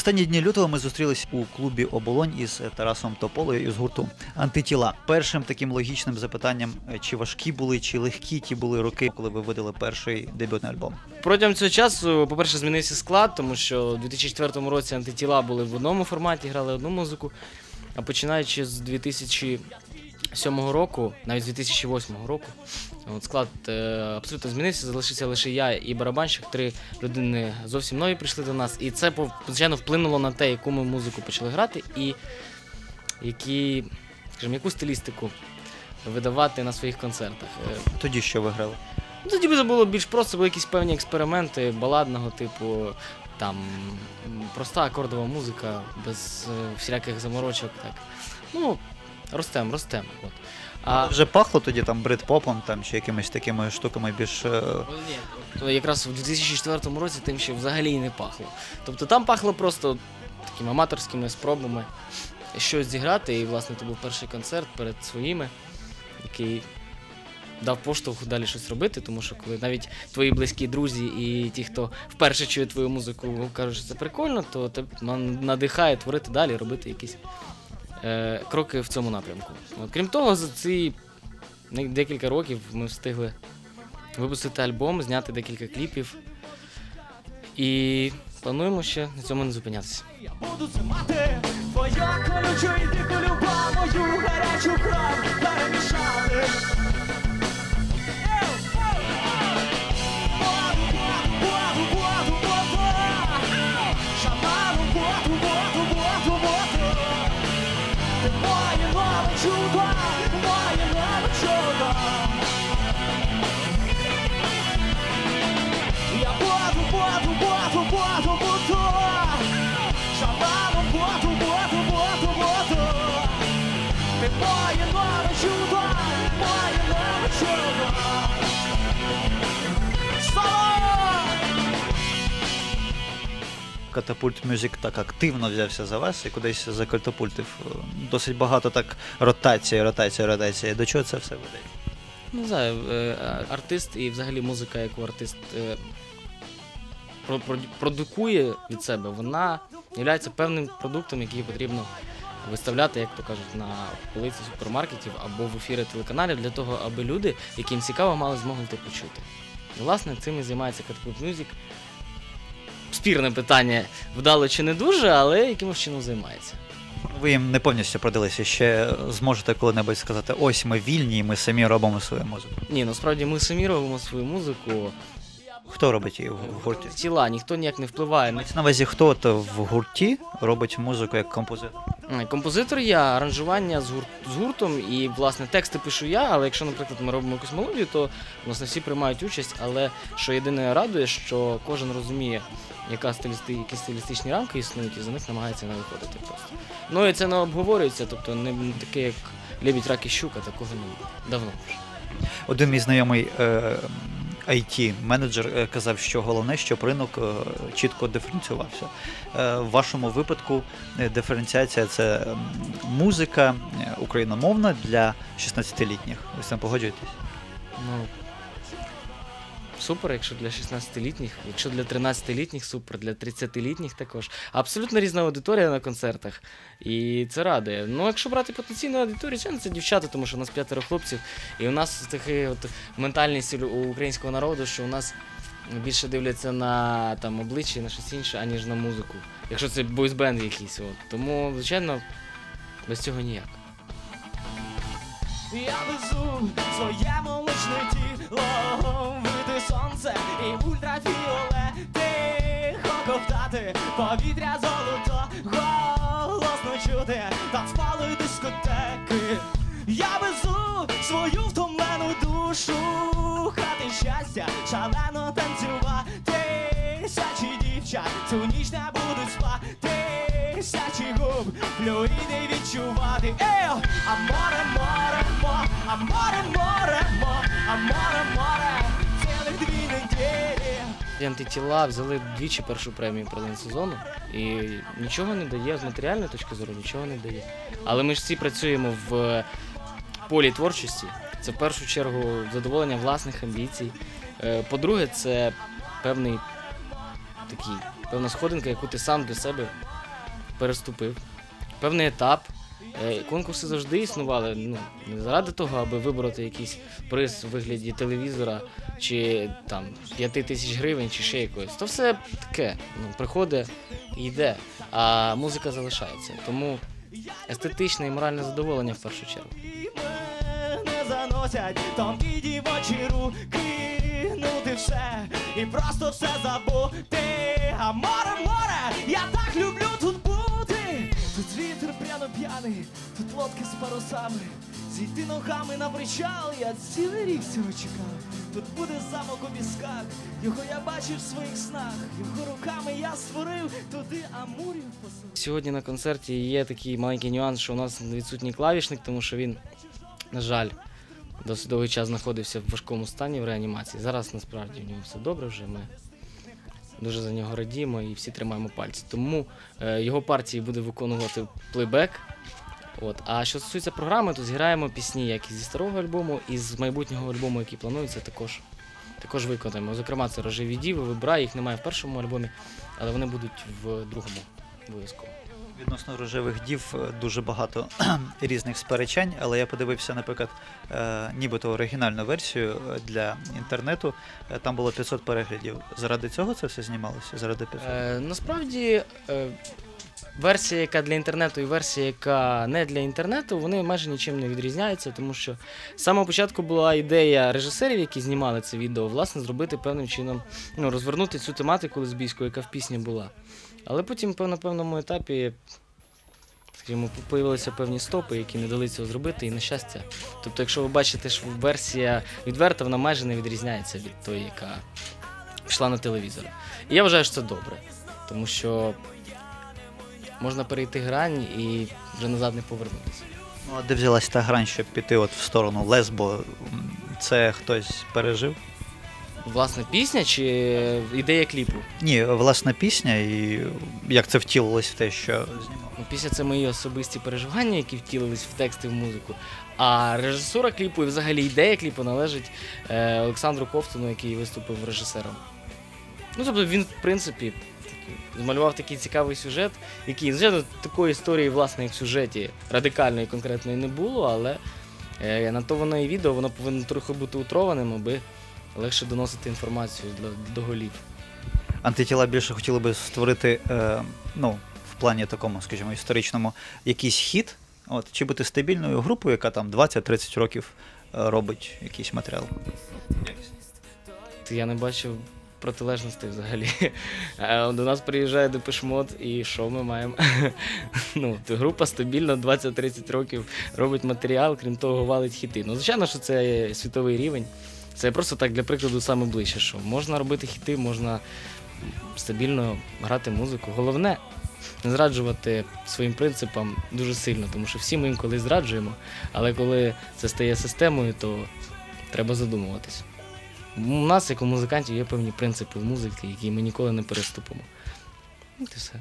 Останні дні лютого ми зустрілись у клубі Оболонь із Тарасом Тополою із гурту Антитіла. Першим таким логічним запитанням, е, чи важкі були, чи легкі ті були роки, коли ви видали перший дебютний альбом. Протягом цього часу, по-перше, змінився склад, тому що у 2004 році антитіла були в одному форматі, грали одну музику. А починаючи з 2007 року, навіть з 2008 року, от склад е, абсолютно змінився. Залишився лише я і барабанщик. Три людини зовсім нові прийшли до нас. І це звичайно вплинуло на те, яку ми музику почали грати, і які, скажімо, яку стилістику видавати на своїх концертах. Е, Тоді що ви грали? Ну, Тоді це було більш просто, були якісь певні експерименти баладного типу, там проста акордова музика, без е, всіляких заморочок. Так. Ну, ростем, ростем. От. А Вже пахло тоді там брит-попом там, чи якимись такими штуками більш. е, Ні, якраз в 2004 році тим, що взагалі і не пахло. Тобто там пахло просто такими аматорськими спробами щось зіграти. І, власне, це був перший концерт перед своїми, який дав поштовх далі щось робити, тому що коли навіть твої близькі друзі і ті, хто вперше чує твою музику, кажуть, що це прикольно, то тебе надихає творити далі, робити якісь е, кроки в цьому напрямку. От, крім того, за ці декілька років ми встигли випустити альбом, зняти декілька кліпів. І плануємо ще на цьому не зупинятися. Я буду зимати Твоя колючу і дику люба Мою гарячу кров перемішати Катапульт Мюзик так активно взявся за вас і кудись закатапультив. Е, Досить багато так ротації, ротація, ротація. До чого це все веде? Не знаю, е, артист і взагалі музика, яку артист е, про- про- продукує від себе, вона є певним продуктом, який потрібно виставляти, як то кажуть, на полиці супермаркетів або в ефіри телеканалів для того, аби люди, яким цікаво, мали змогу це почути. І, власне, цим і займається Catapult Music. Спірне питання, вдало чи не дуже, але якимось чином займається. Ви їм не повністю продалися. Ще зможете коли-небудь сказати, ось ми вільні, і ми самі робимо свою музику. Ні, насправді ми самі робимо свою музику. Хто робить її в гурті? Тіла, ніхто ніяк не впливає. Мається на увазі, хто от в гурті робить музику як композитор? Е, Композитор я, аранжування з, гур... з гуртом, і власне тексти пишу я, але якщо, наприклад, ми робимо якусь мелодію, то власне всі приймають участь. Але що єдине радує, що кожен розуміє, яка стилісти... які стилістичні рамки існують, і за них намагається не виходити просто. Ну і це не обговорюється, тобто не таке, як лебідь, рак і щука, такого не давно вже. Один мій знайомий е, IT-менеджер е, казав, що головне, щоб ринок е, чітко диференціювався. В вашому випадку диференціація це музика україномовна для 16-літніх. Ви з цим погоджуєтесь? Ну, супер, якщо для 16-літніх, якщо для 13-літніх, супер, для 30-літніх також. Абсолютно різна аудиторія на концертах. І це радує. Ну, якщо брати потенційну аудиторію, звичайно, це дівчата, тому що у нас п'ятеро хлопців, і у нас така ментальність у українського народу, що у нас більше дивляться на там обличчя, на щось інше, аніж на музику. Якщо це бойсбенд якийсь. От. Тому, звичайно, без цього ніяк. Я везу своє молочне тіло, сонце і Тихо ковтати повітря золото, голосно чути танцпали дискотеки. Я везу свою втомлену душу, хати щастя, шалено танцювати. Тисячі дівчат цю ніч не будуть спати. Тисячі губ флюїди відчувати. Ей, а море, море, мо, а море, море, мо, а море, море. І антитіла взяли двічі першу премію продань сезону і нічого не дає з матеріальної точки зору, нічого не дає. Але ми ж всі працюємо в полі творчості. Це в першу чергу задоволення власних амбіцій. Е, По-друге, це певний такий, певна сходинка, яку ти сам для себе переступив певний етап. Е, Конкурси завжди існували. Ну, не заради того, аби вибороти якийсь приз у вигляді телевізора чи там 5 тисяч гривень, чи ще якось. То все таке. Ну, приходить йде, а музика залишається. Тому естетичне і моральне задоволення в першу чергу. Мене заносять тонкі дівочі руки, ну ти все, і просто все забути. А море, лодки з парусами. Зійти ногами на причал, я цілий рік цього чекав. Тут буде замок у пісках, його я бачив в своїх снах. Його руками я створив, туди амурів посадив. Сьогодні на концерті є такий маленький нюанс, що у нас відсутній клавішник, тому що він, на жаль, досить довгий час знаходився в важкому стані в реанімації. Зараз насправді в нього все добре вже. Ми дуже за нього радіємо і всі тримаємо пальці. Тому е, його партії буде виконувати плейбек. От. А що стосується програми, то зіграємо пісні як і зі старого альбому, і з майбутнього альбому, який планується, також, також виконаємо. Зокрема, це рожеві діви, вибирай, їх немає в першому альбомі, але вони будуть в другому обов'язково. Відносно рожевих дів дуже багато різних сперечань, але я подивився, наприклад, е, нібито оригінальну версію для інтернету. Е, Там було 500 переглядів. Заради цього це все знімалося? Заради 500? Е, насправді, е, версія, яка для інтернету, і версія, яка не для інтернету, вони майже нічим не відрізняються, тому що з самого початку була ідея режисерів, які знімали це відео, власне, зробити певним чином, ну, розвернути цю тематику лесбійську, яка в пісні була. Але потім на певному етапі. Скажімо, появилися певні стопи, які не дали цього зробити, і на щастя. Тобто, якщо ви бачите, що версія відверта, вона майже не відрізняється від тої, яка пішла на телевізор. І я вважаю, що це добре, тому що можна перейти грань і вже назад не повернутися. Ну, а де взялась та грань, щоб піти от в сторону Лесбо? Це хтось пережив? Власне, пісня чи ідея кліпу? Ні, власна пісня, і як це втілилось в те, що знімав. Ну, пісня це мої особисті переживання, які втілились в тексти в музику. А режисура кліпу і взагалі ідея кліпу належить е, Олександру Ковтуну, який виступив режисером. Ну, тобто він, в принципі, такий, змалював такий цікавий сюжет, який, звичайно, такої історії, власне, в сюжеті радикальної конкретної не було, але е, на то воно і відео, воно повинно трохи бути утрованим, аби легше доносити інформацію для, до голів. Антитіла більше хотіли би створити, е, ну, в плані такому, скажімо, історичному, якийсь хід, от, чи бути стабільною групою, яка там 20-30 років е, робить якийсь матеріал. Я не бачив протилежностей взагалі. Е, До нас приїжджає Депешмот, і що ми маємо? ну, група стабільно 20-30 років робить матеріал, крім того, валить хіти. Ну, звичайно, що це світовий рівень. Це просто так для прикладу саме ближче, що можна робити хіти, можна стабільно грати музику. Головне не зраджувати своїм принципам дуже сильно, тому що всі ми інколи зраджуємо, але коли це стає системою, то треба задумуватися. У нас, як у музикантів, є певні принципи в музики, які ми ніколи не переступимо. От і все.